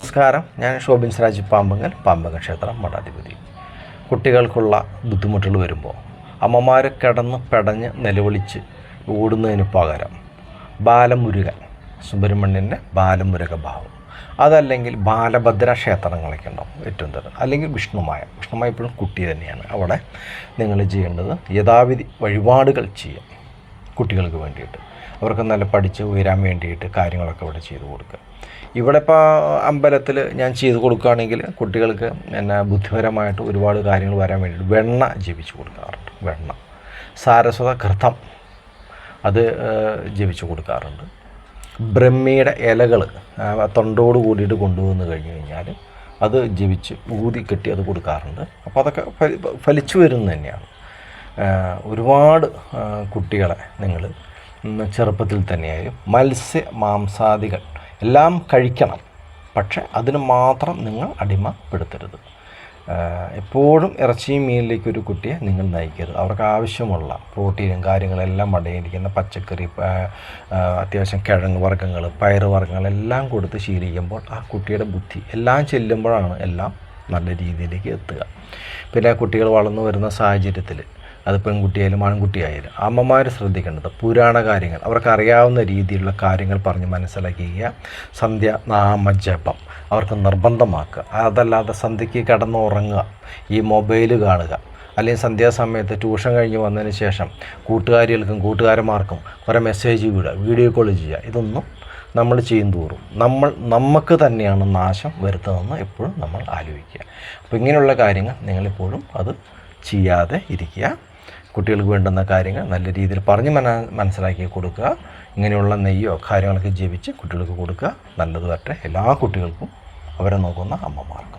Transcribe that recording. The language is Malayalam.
നമസ്കാരം. ഞാൻ ഷോബിൻ സിറാജ് പാമ്പങ്ങൽ പാമ്പങ്ങൽ ക്ഷേത്രം മഠാധിപതി. കുട്ടികൾക്കുള്ള ബുദ്ധിമുട്ടുകൾ വരുമ്പോൾ അമ്മമാർ കിടന്ന് പെടഞ്ഞ് നിലവിളിച്ച് ഓടുന്നതിന് പകരം ബാലമുരുകൻ സുബ്രഹ്മണ്യന്റെ ബാലമുരുക ഭാവം അതല്ലെങ്കിൽ ബാലഭദ്ര ക്ഷേത്രങ്ങളൊക്കെ ഉണ്ടാവും ഏറ്റവും തരം അല്ലെങ്കിൽ വിഷ്ണുമായ. വിഷ്ണുമായ ഇപ്പോഴും കുട്ടി തന്നെയാണ്. അവിടെ നിങ്ങൾ ചെയ്യേണ്ടത് യഥാവിധി വഴിപാടുകൾ ചെയ്യാം കുട്ടികൾക്ക് വേണ്ടിയിട്ട്. അവർക്ക് നല്ല പഠിച്ച് ഉയരാൻ വേണ്ടിയിട്ട് കാര്യങ്ങളൊക്കെ ഇവിടെ ചെയ്തു കൊടുക്കുക. ഇവിടെ ഇപ്പോൾ അമ്പലത്തിൽ ഞാൻ ചെയ്തു കൊടുക്കുകയാണെങ്കിൽ കുട്ടികൾക്ക് എന്നാ ബുദ്ധിപരമായിട്ട് ഒരുപാട് കാര്യങ്ങൾ വരാൻ വേണ്ടിയിട്ട് വെണ്ണ ജപിച്ചു കൊടുക്കാറുണ്ട്. വെണ്ണ. സാരസ്വത കൃതം. അത് ജപിച്ചു കൊടുക്കാറുണ്ട്. ബ്രഹ്മിയുടെ ഇലകൾ തൊണ്ടോട് കൂടിയിട്ട് കൊണ്ടുവന്ന് കഴിഞ്ഞ് കഴിഞ്ഞാൽ അത് ജപിച്ച് ഊതി കെട്ടി അത് കൊടുക്കാറുണ്ട്. അപ്പോൾ അതൊക്കെ ഫലിച്ചു വരുന്നത് തന്നെയാണ്. ഒരുപാട് കുട്ടികളെ നിങ്ങൾ ചെറുപ്പത്തിൽ തന്നെയായും. മത്സ്യ മാംസാദികൾ എല്ലാം കഴിക്കണം. പക്ഷെ അതിന് മാത്രം നിങ്ങൾ അടിമപ്പെടുത്തരുത്. എപ്പോഴും ഇറച്ചിയും മീനിലേക്ക് ഒരു കുട്ടിയെ നിങ്ങൾ നയിക്കരുത്. അവർക്ക് ആവശ്യമുള്ള പ്രോട്ടീനും കാര്യങ്ങളെല്ലാം അടങ്ങിയിരിക്കുന്ന പച്ചക്കറി അത്യാവശ്യം കിഴങ്ങ് വർഗങ്ങൾ പയറ് വർഗങ്ങൾ എല്ലാം കൊടുത്ത് ശീലിക്കുമ്പോൾ ആ കുട്ടിയുടെ ബുദ്ധി എല്ലാം ചെല്ലുമ്പോഴാണ് എല്ലാം നല്ല രീതിയിലേക്ക് എത്തുക. പിന്നെ കുട്ടികൾ വളർന്നു വരുന്ന സാഹചര്യത്തിൽ അത് പെൺകുട്ടിയായാലും ആൺകുട്ടിയായാലും അമ്മമാർ ശ്രദ്ധിക്കേണ്ടത് പുരാണ കാര്യങ്ങൾ. അവർക്ക് അറിയാവുന്ന രീതിയിലുള്ള കാര്യങ്ങൾ പറഞ്ഞ് മനസ്സിലാക്കുക സന്ധ്യ നാമജപം അവർക്ക് നിർബന്ധമാക്കുക. അതല്ലാതെ സന്ധ്യയ്ക്ക് കിടന്നുറങ്ങുക. ഈ മൊബൈൽ കാണുക. അല്ലെങ്കിൽ സന്ധ്യാസമയത്ത് ട്യൂഷൻ കഴിഞ്ഞ് വന്നതിന് ശേഷം കൂട്ടുകാരികൾക്കും കൂട്ടുകാരന്മാർക്കും കുറേ മെസ്സേജ് വിടുക വീഡിയോ കോൾ ചെയ്യുക. ഇതൊന്നും നമ്മൾ ചെയ്യും തോറും നമ്മൾ നമുക്ക് തന്നെയാണ് നാശം വരുത്തുന്നതെന്ന് എപ്പോഴും നമ്മൾ ആലോചിക്കുക. അപ്പോൾ ഇങ്ങനെയുള്ള കാര്യങ്ങൾ നിങ്ങളെപ്പോഴും അത് ചെയ്യാതെ ഇരിക്കുക. കുട്ടികൾക്ക് വേണ്ടുന്ന കാര്യങ്ങൾ നല്ല രീതിയിൽ പറഞ്ഞ് മന മനസ്സിലാക്കി കൊടുക്കുക. ഇങ്ങനെയുള്ള നെയ്യോ കാര്യങ്ങളൊക്കെ ജീവിച്ച് കുട്ടികൾക്ക് കൊടുക്കുക. നല്ലത് വരട്ടെ. എല്ലാ കുട്ടികൾക്കും അവരെ നോക്കുന്ന അമ്മമാർക്കും